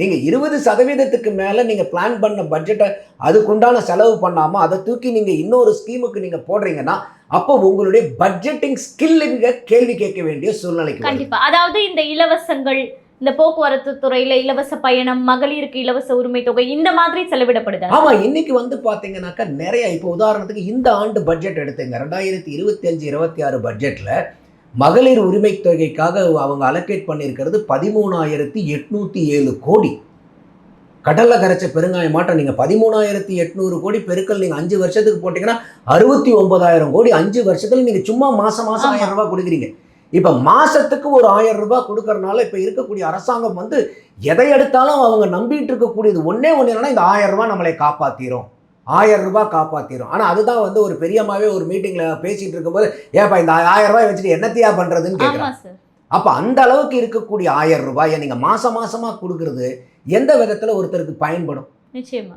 நீங்கள் இருபது சதவீதத்துக்கு மேலே நீங்கள் பிளான் பண்ண பட்ஜெட்டை அதுக்குண்டான செலவு பண்ணாமல் அதை தூக்கி நீங்கள் இன்னொரு ஸ்கீமுக்கு நீங்கள் போடுறீங்கன்னா அப்போ உங்களுடைய பட்ஜெட்டிங் ஸ்கில்லுங்க கேள்வி கேட்க வேண்டிய சூழ்நிலைக்கு வருது. கண்டிப்பா. அதாவது இந்த இலவசங்கள் இந்த போக்குவரத்து துறையில இலவச பயணம் மகளிருக்கு இலவச உரிமை தொகை இந்த மாதிரி செலவிடப்படுதா. ஆமா இன்னைக்கு வந்து பாத்தீங்கன்னாக்கா நிறைய இப்போ உதாரணத்துக்கு இந்த ஆண்டு பட்ஜெட் எடுத்துங்க. ரெண்டாயிரத்தி இருபத்தி அஞ்சு இருபத்தி ஆறு பட்ஜெட்ல மகளிர் உரிமை தொகைக்காக அவங்க அலோகேட் பண்ணியிருக்கிறது பதிமூணாயிரத்தி எட்நூத்தி ஏழு கோடி. கடல்ல கரைச்ச பெருங்காயம் மாட்டம் நீங்க பதிமூணாயிரத்தி எட்நூறு கோடி பெருக்கல் நீங்க அஞ்சு வருஷத்துக்கு போட்டீங்கன்னா அறுபத்தி ஒன்பதாயிரம் கோடி அஞ்சு வருஷத்துல நீங்க சும்மா மாசம் மாசம் ஆமா. ஆயிரம் ரூபாய் கொடுக்குறீங்க. இப்ப மாசத்துக்கு ஒரு ஆயிரம் ரூபாய் கொடுக்கறனால இப்ப இருக்கக்கூடிய அரசாங்கம் வந்து எதை எடுத்தாலும் அவங்க நம்பிட்டு இருக்கக்கூடியது ஒண்ணே ஒண்ணு என்னன்னா இந்த ஆயிரம் ரூபாய் நம்மளை காப்பாத்திரும். ஆயிரம் ரூபாய் காப்பாத்திரும். ஆனா அதுதான் வந்து ஒரு பெரியம்மாவே ஒரு மீட்டிங்ல பேசிட்டு இருக்கும்போது ஏப்பா இந்த ஆயிரம் ரூபாய் வச்சுட்டு என்னத்தையா ஆமா சார் அப்ப அந்த அளவுக்கு இருக்கக்கூடிய ஆயிரம் ரூபாயை நீங்க மாசம் மாசமா கொடுக்கறது எந்த விதத்துல ஒருத்தருக்கு பயன்படும்? நிச்சயமா.